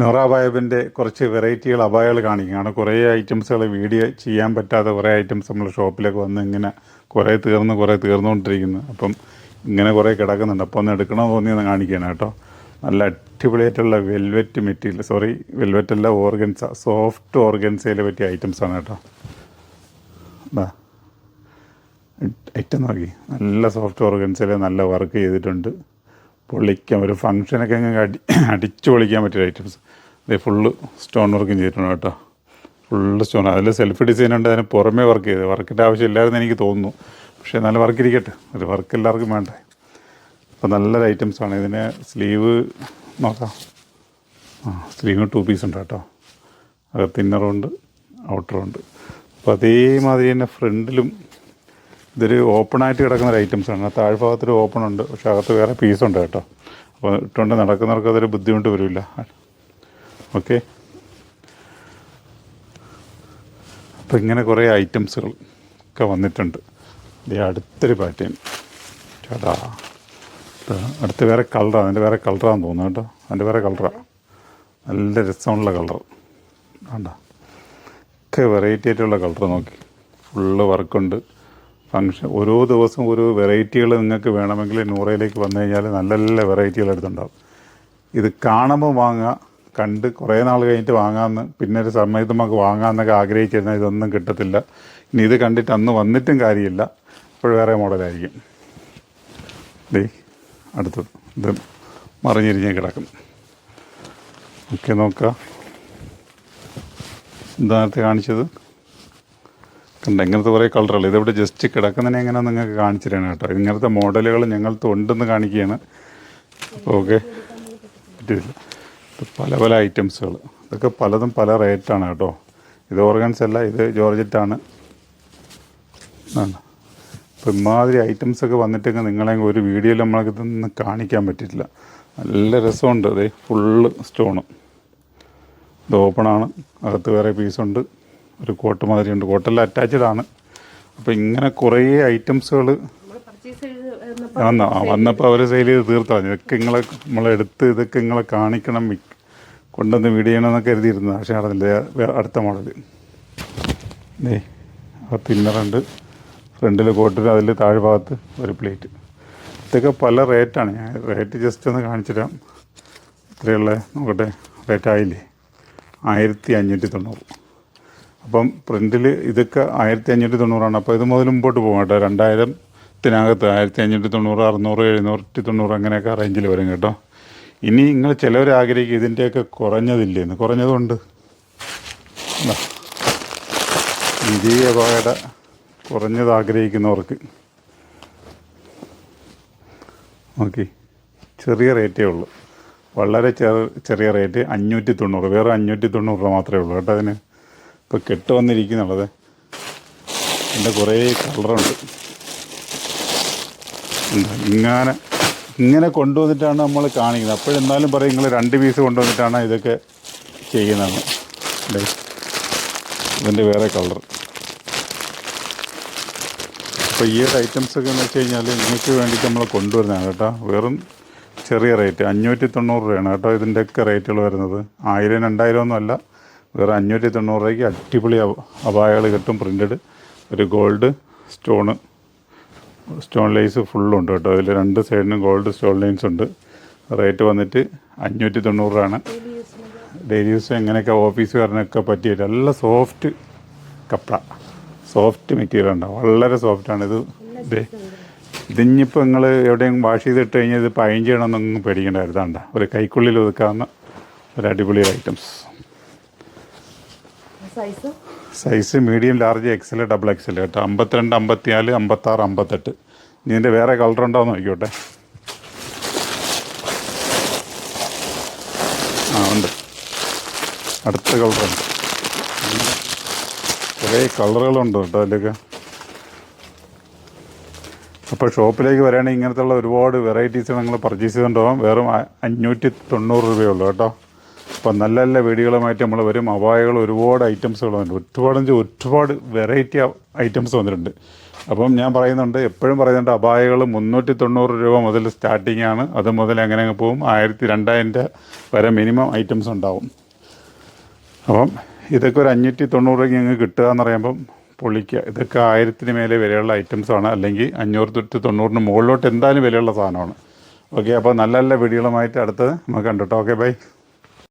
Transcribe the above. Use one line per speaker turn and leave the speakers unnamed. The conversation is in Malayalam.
നൊറ അബായബിന്റെ കുറച്ച് വെറൈറ്റികൾ അപായകൾ കാണിക്കുകയാണ് കുറേ ഐറ്റംസുകൾ വീഡിയോ ചെയ്യാൻ പറ്റാത്ത കുറേ ഐറ്റംസ് നമ്മൾ ഷോപ്പിലേക്ക് വന്ന് ഇങ്ങനെ കുറേ തീർന്ന് കുറേ തീർന്നുകൊണ്ടിരിക്കുന്നു. അപ്പം ഇങ്ങനെ കുറേ കിടക്കുന്നുണ്ട്. അപ്പോൾ ഒന്ന് എടുക്കണമെന്ന് തോന്നിയെന്ന് കാണിക്കുകയാണ് കേട്ടോ. നല്ല അടിപൊളിയായിട്ടുള്ള വെൽവെറ്റ് മെറ്റീരിയൽ സോറി വെൽവെറ്റ് അല്ല ഓർഗൻസ സോഫ്റ്റ് ഓർഗൻസയിൽ പറ്റിയ ഐറ്റംസാണ് കേട്ടോ. ഐറ്റം നോക്കി. നല്ല സോഫ്റ്റ് ഓർഗൻസയിൽ നല്ല വർക്ക് ചെയ്തിട്ടുണ്ട്. പൊളിക്കാൻ ഒരു ഫങ്ഷനൊക്കെ അങ്ങ് അടി അടിച്ച് പൊളിക്കാൻ പറ്റിയ ഐറ്റംസ് ഇത് ഫുള്ള് സ്റ്റോൺ വർക്കും ചെയ്തിട്ടുണ്ട് കേട്ടോ. ഫുള്ള് സ്റ്റോൺ അതിൽ സെൽഫ് ഡിസൈൻ ഉണ്ട് അതിന് പുറമേ വർക്ക് ചെയ്ത് വർക്കിന്റെ ആവശ്യമില്ലായിരുന്നു എനിക്ക് തോന്നുന്നു. പക്ഷേ നല്ല വർക്ക് ഇരിക്കട്ടെ. ഒരു വർക്ക് എല്ലാവർക്കും വേണ്ടേ. അപ്പോൾ നല്ലൊരു ഐറ്റംസാണ് ഇതിന് സ്ലീവ് നോക്കാം. ആ സ്ലീവ് ടു പീസ് ഉണ്ട് കേട്ടോ. അകത്ത് ഇന്നറുണ്ട് ഔട്ടറുണ്ട് അപ്പോൾ അതേമാതിരി തന്നെ ഫ്രണ്ടിലും ഇതൊരു ഓപ്പൺ ആയിട്ട് കിടക്കുന്ന ഒരു ഐറ്റംസ് ആണ്. താഴ്ഭാഗത്തൊരു ഓപ്പൺ ഉണ്ട്. പക്ഷേ അകത്ത് വേറെ പീസ് ഉണ്ട് കേട്ടോ. അപ്പോൾ ഇട്ടുകൊണ്ട് നടക്കുന്നവർക്ക് അതൊരു ബുദ്ധിമുട്ട് വരില്ല. ഓക്കെ അപ്പോൾ ഇങ്ങനെ കുറേ ഐറ്റംസുകൾ ഒക്കെ വന്നിട്ടുണ്ട്. ഇത് അടുത്തൊരു പാറ്റേൺ ചേട്ടാ അടുത്ത് വേറെ കളറാണ് അതിന്റെ വേറെ കളറാന്ന് തോന്നുന്നു കേട്ടോ. അതിന്റെ വേറെ കളറാണ് നല്ല രസമുള്ള കളർ വേണ്ട ഒക്കെ വെറൈറ്റി ആയിട്ടുള്ള കളർ നോക്കി. ഫുള്ള് വർക്കുണ്ട് ഫങ്ഷൻ ഓരോ ദിവസവും ഓരോ വെറൈറ്റികൾ നിങ്ങൾക്ക് വേണമെങ്കിൽ നൂറയിലേക്ക് വന്നു കഴിഞ്ഞാൽ നല്ല നല്ല വെറൈറ്റികൾ എടുത്തുണ്ടാവും ഇത് കാണുമ്പോൾ വാങ്ങുക കണ്ട് കുറേ നാൾ കഴിഞ്ഞിട്ട് വാങ്ങാമെന്ന് പിന്നെ ഒരു സമയത്ത് നമുക്ക് വാങ്ങാമെന്നൊക്കെ ആഗ്രഹിച്ചിരുന്നാൽ ഇതൊന്നും കിട്ടത്തില്ല. ഇനി ഇത് കണ്ടിട്ട് അന്ന് വന്നിട്ടും കാര്യമില്ല. അപ്പോൾ വേറെ മോഡലായിരിക്കും. ദേ അടുത്തത്. ഇത് മറിഞ്ഞിരിഞ്ഞ് കിടക്കും. ഓക്കെ നോക്കുക നേരത്തെ കാണിച്ചത്. കണ്ട ഇങ്ങനത്തെ കുറേ കളറുകൾ. ഇതിവിടെ ജസ്റ്റ് കിടക്കുന്നതിനെ എങ്ങനെ നിങ്ങൾക്ക് കാണിച്ചു തരാണ് കേട്ടോ. ഇങ്ങനത്തെ മോഡലുകൾ ഞങ്ങൾക്ക് ഉണ്ടെന്ന് കാണിക്കുകയാണ്. ഓക്കെ. പറ്റില്ല പല പല ഐറ്റംസുകൾ. ഇതൊക്കെ പലതും പല റേറ്റാണ് കേട്ടോ. ഇത് ഓർഗൻസ് അല്ല ഇത് ജോർജറ്റാണ് അപ്പോൾ ഇമാതിരി ഐറ്റംസ് ഒക്കെ വന്നിട്ടൊക്കെ നിങ്ങളെ ഒരു വീഡിയോയിൽ നമ്മൾക്ക് ഇതൊന്നും കാണിക്കാൻ പറ്റിയിട്ടില്ല. നല്ല രസമുണ്ട്. അതെ ഫുള്ള് സ്റ്റോണ് ഇത് ഓപ്പണാണ് അകത്ത് വേറെ പീസുണ്ട് ഒരു കോട്ട് മാതിരി ഉണ്ട് കോട്ടെല്ലാം അറ്റാച്ച്ഡ് ആണ്. അപ്പോൾ ഇങ്ങനെ കുറേ ഐറ്റംസുകൾ വന്നോ വന്നപ്പോൾ അവർ സെയിൽ ചെയ്ത് തീർത്താണ് ഇതൊക്കെ നിങ്ങളെ നമ്മളെടുത്ത് ഇതൊക്കെ നിങ്ങളെ കാണിക്കണം കൊണ്ടുവന്ന് വീഡിയോ ചെയ്യണമെന്നൊക്കെ കരുതിയിരുന്നു. പക്ഷേ നടന്നില്ല. അടുത്ത മോഡൽ ദേ അകത്ത് ഇന്നറുണ്ട് ഫ്രണ്ടിൽ കോട്ടിൽ അതിൽ താഴ്ഭാഗത്ത് ഒരു പ്ലേറ്റ് ഇതൊക്കെ പല റേറ്റാണ് ഞാൻ റേറ്റ് ജസ്റ്റ് ഒന്ന് കാണിച്ചിടാം ഇത്രയുള്ള നോക്കട്ടെ. റേറ്റ് ആയില്ലേ? ആയിരത്തി അഞ്ഞൂറ്റി തൊണ്ണൂറ്. അപ്പം പ്രിന്റിൽ ഇതൊക്കെ ആയിരത്തി അഞ്ഞൂറ്റി തൊണ്ണൂറാണ് അപ്പോൾ ഇത് മുതൽ മുമ്പോട്ട് പോകും കേട്ടോ. രണ്ടായിരത്തിനകത്ത് ആയിരത്തി അഞ്ഞൂറ്റി തൊണ്ണൂറ് അറുന്നൂറ് എഴുന്നൂറ്റി തൊണ്ണൂറ് അങ്ങനെയൊക്കെ റേഞ്ചിൽ വരും കേട്ടോ. ഇനി നിങ്ങൾ ചിലവർ ആഗ്രഹിക്കും ഇതിന്റെയൊക്കെ കുറഞ്ഞതില്ലേന്ന് കുറഞ്ഞതുണ്ട്. ഇതേ അപകട കുറഞ്ഞത് ആഗ്രഹിക്കുന്നവർക്ക് ഓക്കെ ചെറിയ റേറ്റേ ഉള്ളൂ. വളരെ ചെറു ചെറിയ റേറ്റ് അഞ്ഞൂറ്റി തൊണ്ണൂറ് വേറെ അഞ്ഞൂറ്റി തൊണ്ണൂറ് മാത്രമേ ഉള്ളൂ കേട്ടോ അതിന്. ഇപ്പോൾ കെട്ട് വന്നിരിക്കുന്നുള്ളത് എന്റെ കുറേ കളറുണ്ട്. ഇങ്ങനെ ഇങ്ങനെ കൊണ്ടുവന്നിട്ടാണ് നമ്മൾ കാണിക്കുന്നത്. അപ്പോഴെന്നാലും പറയും നിങ്ങൾ രണ്ട് പീസ് കൊണ്ടുവന്നിട്ടാണ് ഇതൊക്കെ ചെയ്യുന്നത്. ഇതിന്റെ വേറെ കളർ അപ്പോൾ ഈ ഒരു ഐറ്റംസ് ഒക്കെ എന്ന് വെച്ച് കഴിഞ്ഞാൽ നിങ്ങൾക്ക് വേണ്ടിയിട്ട് നമ്മൾ കൊണ്ടുവരുന്നതാണ് കേട്ടോ. വെറും ചെറിയ റേറ്റ് അഞ്ഞൂറ്റി തൊണ്ണൂറ് രൂപയാണ് കേട്ടോ ഇതിന്റെയൊക്കെ റേറ്റുകൾ വരുന്നത്. ആയിരം രണ്ടായിരം ഒന്നും അല്ല. വേറെ അഞ്ഞൂറ്റി തൊണ്ണൂറ് രൂപയ്ക്ക് അടിപൊളി അപായകൾ കിട്ടും പ്രിന്റഡ് ഒരു ഗോൾഡ് സ്റ്റോണ് സ്റ്റോൺ ലൈസ് ഫുള്ളുണ്ട് കേട്ടോ. അതിൽ രണ്ട് സൈഡിനും ഗോൾഡ് സ്റ്റോൺ ലൈൻസ് ഉണ്ട്. റേറ്റ് വന്നിട്ട് അഞ്ഞൂറ്റി തൊണ്ണൂറ് രൂപയാണ്.
Daily use ന്
ഡെയിലി യൂസ് എങ്ങനെയൊക്കെ ഓഫീസുകാരനൊക്കെ പറ്റിയ നല്ല സോഫ്റ്റ് കപ്പ സോഫ്റ്റ് മെറ്റീരിയൽ ഉണ്ടാവും വളരെ സോഫ്റ്റാണ് ഇത് ഇത് ഇതിഞ്ഞിപ്പോൾ നിങ്ങൾ എവിടെയെങ്കിലും വാഷ് ചെയ്തിട്ട് കഴിഞ്ഞാൽ ഇത് പൈൻ ചെയ്യണമെന്നൊന്നും പേടിക്കേണ്ട. കരുതാണ്ട ഒരു കൈക്കുള്ളിൽ ഒതുക്കാവുന്ന ഒരു അടിപൊളി items size? Medium large XL double XL കേട്ടോ. അമ്പത്തിരണ്ട് അമ്പത്തിനാല് അമ്പത്താറ് അമ്പത്തെട്ട്. ഇതിന്റെ വേറെ കളർ ഉണ്ടോ എന്ന് നോക്കിക്കോട്ടെ. ആ ഉണ്ട്. അടുത്ത കളറുണ്ട് കുറേ കളറുകളുണ്ട് കേട്ടോ അതിലൊക്കെ. അപ്പോൾ ഷോപ്പിലേക്ക് വരികയാണെങ്കിൽ ഇങ്ങനത്തെ ഉള്ള ഒരുപാട് വെറൈറ്റീസ് നിങ്ങൾ പർച്ചേസ് ചെയ്തുകൊണ്ടുപോകാം വെറും അഞ്ഞൂറ്റി തൊണ്ണൂറ് രൂപയുള്ളൂ കേട്ടോ. അപ്പം നല്ല നല്ല വീഡിയോകളുമായിട്ട് നമ്മൾ വരും. അപായകൾ ഒരുപാട് ഐറ്റംസുകൾ വന്നിട്ടുണ്ട്. ഒരുപാട് ഒരുപാട് വെറൈറ്റി ഐറ്റംസ് വന്നിട്ടുണ്ട്. അപ്പം ഞാൻ പറയുന്നുണ്ട് എപ്പോഴും പറയുന്നുണ്ട് അപായകൾ മുന്നൂറ്റി തൊണ്ണൂറ് രൂപ മുതൽ സ്റ്റാർട്ടിംഗ് ആണ്. അത് മുതൽ എങ്ങനെ അങ്ങ് പോകും? ആയിരത്തി രണ്ടായിരം രൂപ വരെ മിനിമം ഐറ്റംസ് ഉണ്ടാവും. അപ്പം ഇതൊക്കെ ഒരു അഞ്ഞൂറ്റി തൊണ്ണൂറ് രൂപയ്ക്ക് ഞങ്ങൾക്ക് കിട്ടുക എന്ന് പറയുമ്പം പൊളിക്കുക. ഇതൊക്കെ ആയിരത്തിന് മേലെ വിലയുള്ള ഐറ്റംസ് ആണ്. അല്ലെങ്കിൽ അഞ്ഞൂറ് തൊട്ട് തൊണ്ണൂറിന് മുകളിലോട്ട് എന്തായാലും വിലയുള്ള സാധനമാണ്. ഓക്കെ അപ്പോൾ നല്ല നല്ല വീഡിയോകളുമായിട്ട് അടുത്ത് നമുക്ക് കണ്ടിട്ടോ. Okay bye